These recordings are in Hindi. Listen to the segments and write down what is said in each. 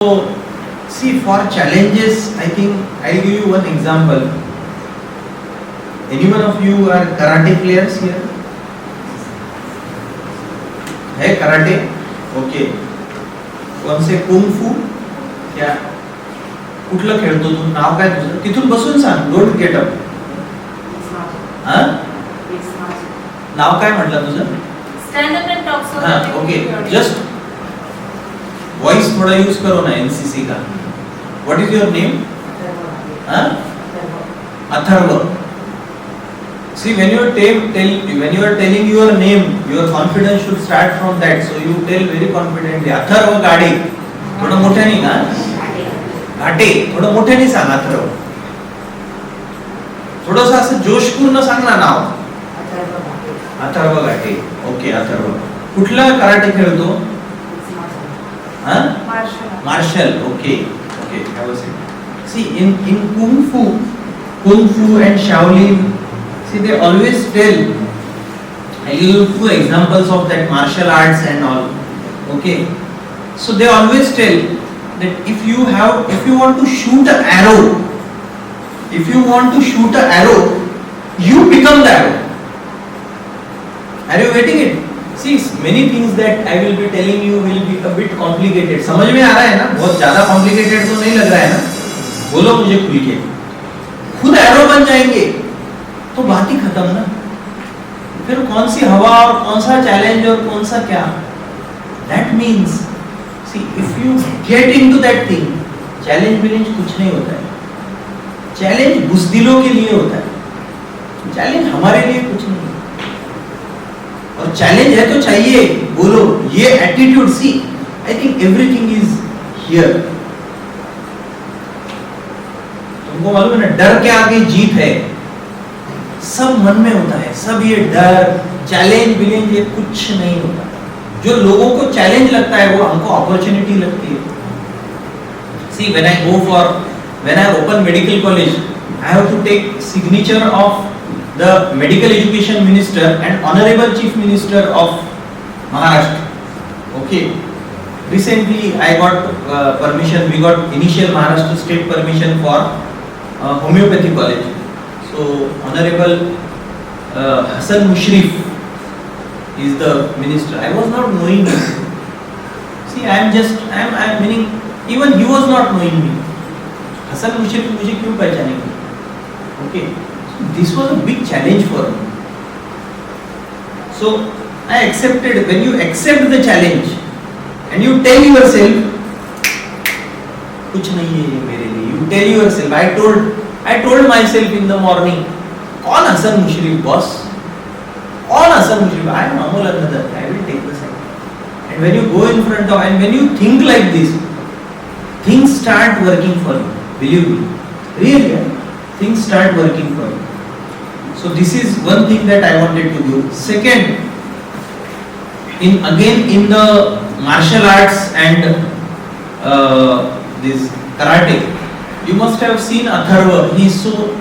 So, see, for challenges, I think I'll give you one example. Any one of you are karate players here? है कराटे ओके कौन से कुंग फू क्या कुठलं खेळतो तू नाव काय तुझं तिथून बसून सांग डोंट गेट अप हा नाव काय म्हटलं तुझं Stand up and talk so हाँ ओके. जस्ट वॉइस थोड़ा यूज़ करो ना एनसीसी का। What is your name Atharva see when you tell tell when you are telling your name your confidence should start from that so you tell very confidently Atharva गाड़ी थोड़ा मोटे नहीं ना? घाटे थोड़ा मोटे नहीं सांग अथर्व थोड़ा सा ऐसे जोशपूर्ण सांगना नाव। अथर्व घाटे ओके अथर्व कुठला कराटे खेळतो? हा Martial, okay, okay, have a seat. See, in in kung fu, kung fu and Shaolin, see they always tell. I give you two examples of that martial arts and all. Okay, so they always tell that if you have, if you want to shoot an arrow, if you want to shoot an arrow, you become the arrow. Are you getting it? See, many things that I will be telling you will be a bit complicated. समझ में आ रहा है ना? बहुत ज़्यादा complicated तो नहीं लग रहा है ना? बोलो मुझे खुल के। खुद एरो बन जाएँगे। तो बात ही खत्म ना। फिर कौन सी हवा और कौन सा चैलेंज और कौन सा क्या? That means see if you get into that thing challenge विलेंज कुछ नहीं होता है। चैलेंज बुजदिलों के लिए होता है। चैलेंज हमारे लिए कुछ नहीं और चैलेंज है तो चाहिए। बोलो, ये attitude see I think everything is here तुमको मालूम है ना, डर के आगे जीत है। सब मन में होता है, सब ये डर चैलेंज विलेंज ये कुछ नहीं होता। जो लोगों को चैलेंज लगता है, वो हमको अपॉर्चुनिटी लगती है। See when I go for when I open medical college I have to take signature of the medical education minister and honorable chief minister of maharashtra okay recently i got uh, permission we got initial maharashtra state permission for uh, homeopathy college so honorable uh, hassan mushrif is the minister i was not knowing him see i am just i am i am meaning even he was not knowing me hassan mushrif मुझे क्यों पहचानेंगे okay this was a big challenge for me. So I accepted. When you accept the challenge and you tell yourself, कुछ नहीं है ये मेरे लिए. You tell yourself. I told, I told myself in the morning, कौन हसन मुशरीफ boss? कौन Hasan Mushrif? I am Amol Anadar. I will take the second. And when you go in front of and when you think like this, things start working for you. Believe me. Really, eh? things start working for you. So this is one thing that I wanted to do. Second, in again in the martial arts and uh, this karate, you must have seen Atharva. He is so,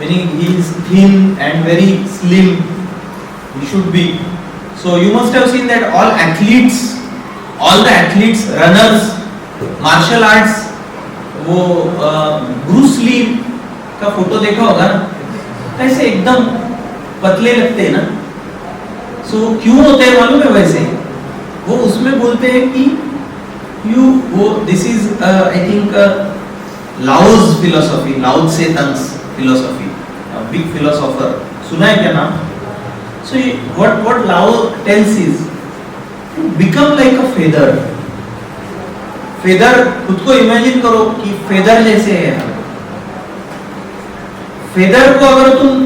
meaning he is thin and very slim. He should be. So you must have seen that all athletes, all the athletes, runners, martial arts, वो ब्रूस ली का फ़ोटो देखा होगा ना कैसे एकदम पतले लगते हैं ना सो so, क्यों होते हैं मालूम है वैसे? वो उसमें बोलते हैं कि यू वो this is I think Lao's philosophy Lao's से तंग्स फिलोसॉफी बिग फिलोसोफर सुना है क्या नाम? So what what Lao tells is become like a feather feather खुद को इमेजिन करो कि फेदर जैसे है फेदर को अगर तुम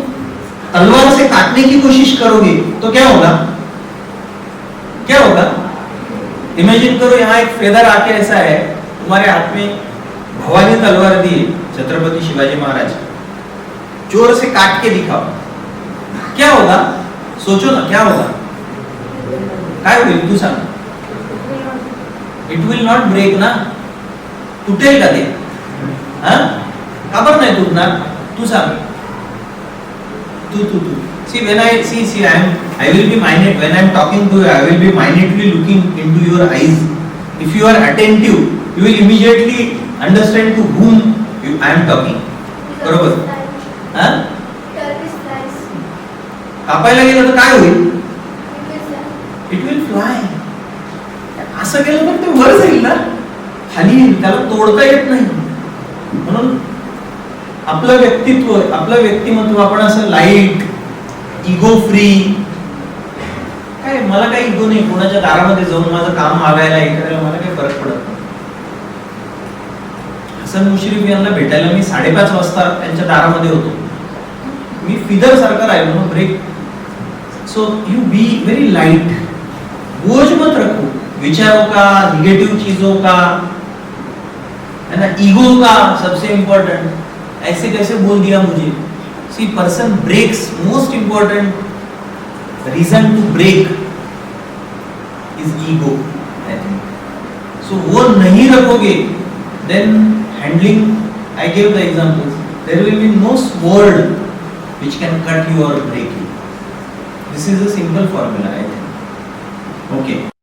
तलवार से काटने की कोशिश करोगे तो क्या होगा? क्या होगा? इमेजिन करो, यहाँ एक फेदर आके ऐसा है, तुम्हारे हाथ में भवानी तलवार दी, छत्रपति शिवाजी महाराज। ज़ोर से काट के दिखाओ। क्या होगा? सोचो ना, क्या होगा? तू सांग। इट विल नॉट ब्रेक ना? तुटेल का ते हा? का तू सांग तू तू तू see when i see see i am i will be minded when i am talking to you i will be minutely looking into your eyes if you are attentive you will immediately understand to whom you, I am talking बरोबर हा कापायला गेलं तर काय होईल इट विल फ्लाय असं केलं तर ते वर जाईल ना खाली येईल त्याला तोडता येत नाही म्हणून आपलं व्यक्तित्व आपलं व्यक्तिमत्व आपण असं लाइट इगो फ्री काय मला काही इगो नाही कोणाच्या दारामध्ये जाऊन माझं काम मागायला हे करायला मला काही फरक पडत नाही. हसन मुश्रीफ यांना भेटायला मी साडेपाच वाजता त्यांच्या दारामध्ये होतो. मी फिदर सारखा राहिलो ना break so you be very light बोझ मत रखो. विचारों का निगेटिव चीजों का है ना? ईगो का सबसे इम्पॉर्टंट ऐसे कैसे बोल दिया मुझे? See person breaks most important reason to break is ego I think so वो नहीं रखोगे then handling I give the examples there will be no sword which can cut you or break you. This is a simple formula, i think. Okay.